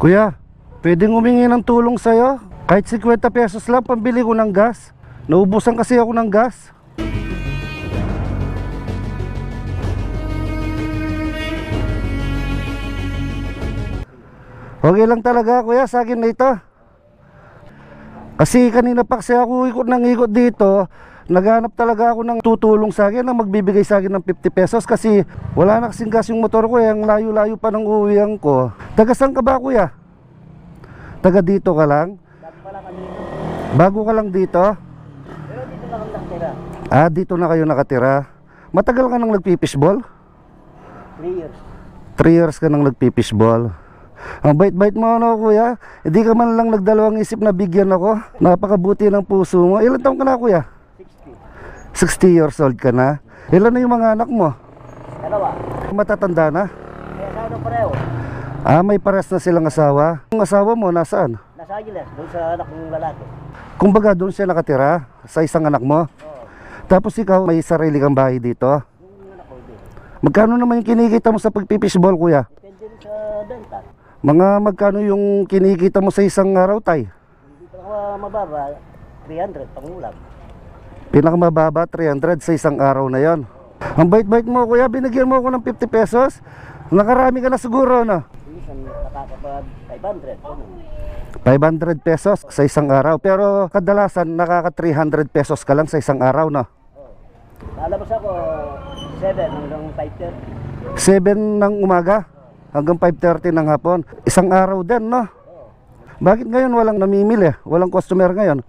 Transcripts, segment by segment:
Kuya, pwedeng humingi ng tulong sa'yo? Kahit 50 pesos lang, pambili ko ng gas. Naubusan kasi ako ng gas. Okay lang talaga kuya sa akin na ito. Kasi kanina pa kasi ako ikot ng ikot dito, naghanap talaga ako ng tutulong sa akin na magbibigay sa akin ng 50 pesos kasi wala na kasing gas yung motor ko, eh, ang layo-layo pa ng uwian ko. Taga saan ka ba kuya? Taga dito ka lang? Bago ka lang dito? Pero dito na kami nakatira. Ah, dito na kayo nakatira. Matagal ka nang nagpipishball? 3 years. 3 years ka nang nagpipishball. Ang bait-bait mo ano kuya. Hindi ka man lang nagdalawang isip na bigyan ako. Napakabuti ng puso mo. Ilan taong ka na kuya? 60. 60 years old ka na. Ilan na yung mga anak mo? Dalawa. Matatanda na. Kaya sa ano pareho? Ah, may pares na silang asawa. Yung asawa mo nasaan? Nasa Aguilas, doon sa anak ng lalaki. Kumbaga doon siya nakatira sa isang anak mo. Oo. Tapos ikaw may sarili kang bahay dito. Yung anak ko. Magkano naman yung kinikita mo sa pagpipishball kuya? Depende rin sa benta. Mga magkano yung kinikita mo sa isang araw tay? Hindi pa ako mababa. 300 pangulam. Pinakamababa 300 sa isang araw na yon. Ang bait-bait mo kuya, binigyan mo ako ng 50 pesos. Nakarami ka na siguro no? Minsan nakakapag 500. Ganun. 500 pesos sa isang araw. Pero kadalasan nakaka 300 pesos ka lang sa isang araw no? Oo. Lalabas ako 7 hanggang 5.30. 7 ng umaga hanggang 5.30 ng hapon. Isang araw din no? Bakit ngayon walang namimili? Walang customer ngayon?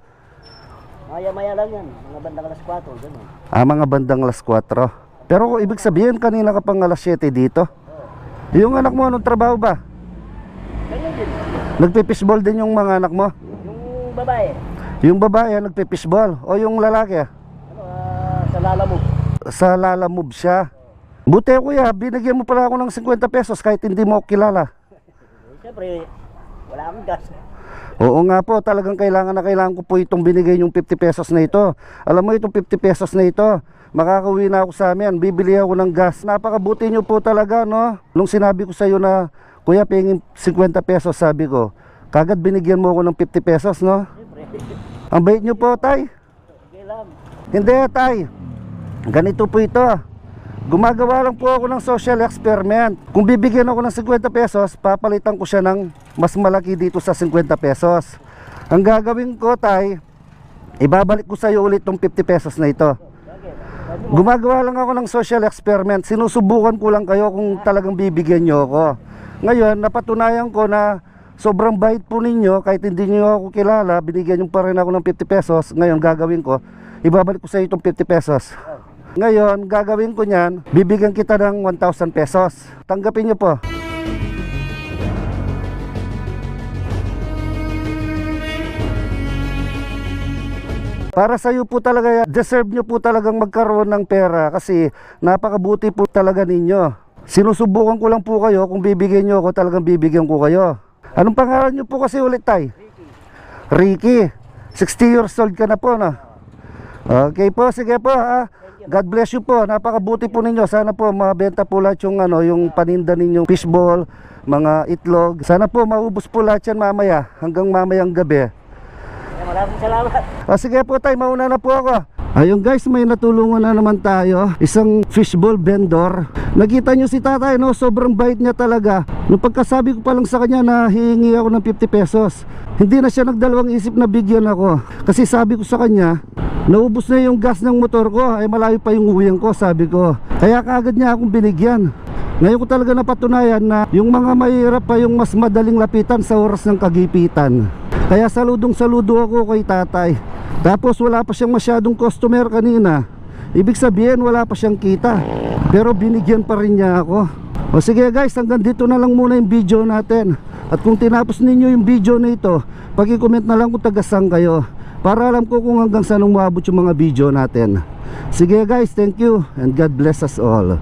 Maya-maya lang yan. Mga bandang alas 4. Ganun. Ah, mga bandang alas 4. Pero ibig sabihin kanina ka pang alas 7 dito. Oo. Yung anak mo anong trabaho ba? Ganyan din. Nagpipishball din yung mga anak mo? Yung babae. Yung babae nagpipishball o yung lalaki Ano, ah, sa lalamog. sa Lala Move siya. Buti kuya, binigyan mo pala ako ng 50 pesos kahit hindi mo ako kilala. Siyempre, wala akong gas. Oo nga po, talagang kailangan na kailangan ko po itong binigay yung 50 pesos na ito. Alam mo itong 50 pesos na ito, makakauwi na ako sa amin, bibili ako ng gas. Napakabuti nyo po talaga, no? Nung sinabi ko sa iyo na, kuya, pingin 50 pesos, sabi ko, kagad binigyan mo ako ng 50 pesos, no? Ang bait nyo po, tay. Hindi, tay. Ganito po ito. Gumagawa lang po ako ng social experiment. Kung bibigyan ako ng 50 pesos, papalitan ko siya ng mas malaki dito sa 50 pesos. Ang gagawin ko, tay, ibabalik ko sa iyo ulit tong 50 pesos na ito. Gumagawa lang ako ng social experiment. Sinusubukan ko lang kayo kung talagang bibigyan nyo ako. Ngayon, napatunayan ko na sobrang bait po ninyo. Kahit hindi nyo ako kilala, binigyan nyo pa rin ako ng 50 pesos. Ngayon, gagawin ko, ibabalik ko sa iyo itong 50 pesos. Ngayon, gagawin ko niyan, bibigyan kita ng 1,000 pesos. Tanggapin nyo po. Para sa iyo po talaga, deserve nyo po talagang magkaroon ng pera kasi napakabuti po talaga ninyo. Sinusubukan ko lang po kayo kung bibigyan nyo ako, talagang bibigyan ko kayo. Anong pangalan nyo po kasi ulit tay? Ricky. 60 years old ka na po na. Okay po, sige po ha. God bless you po. Napakabuti po ninyo. Sana po mabenta po lahat yung ano, yung paninda ninyong fishball, mga itlog. Sana po maubos po lahat yan mamaya hanggang mamayang gabi. maraming salamat. O sige po tay, mauna na po ako. Ayun guys, may natulungan na naman tayo. Isang fishball vendor. Nakita nyo si tatay, no? Sobrang bait niya talaga. Nung pagkasabi ko pa lang sa kanya na hihingi ako ng 50 pesos, hindi na siya nagdalawang isip na bigyan ako. Kasi sabi ko sa kanya, naubos na yung gas ng motor ko, ay malayo pa yung uwian ko, sabi ko. Kaya kaagad niya akong binigyan. Ngayon ko talaga napatunayan na yung mga mahirap pa yung mas madaling lapitan sa oras ng kagipitan. Kaya saludong saludo ako kay tatay. Tapos wala pa siyang masyadong customer kanina. Ibig sabihin wala pa siyang kita. Pero binigyan pa rin niya ako. O sige guys, hanggang dito na lang muna yung video natin. At kung tinapos ninyo yung video na ito, pag-comment na lang kung tagasang kayo. Para alam ko kung hanggang saan umabot yung mga video natin. Sige guys, thank you and God bless us all.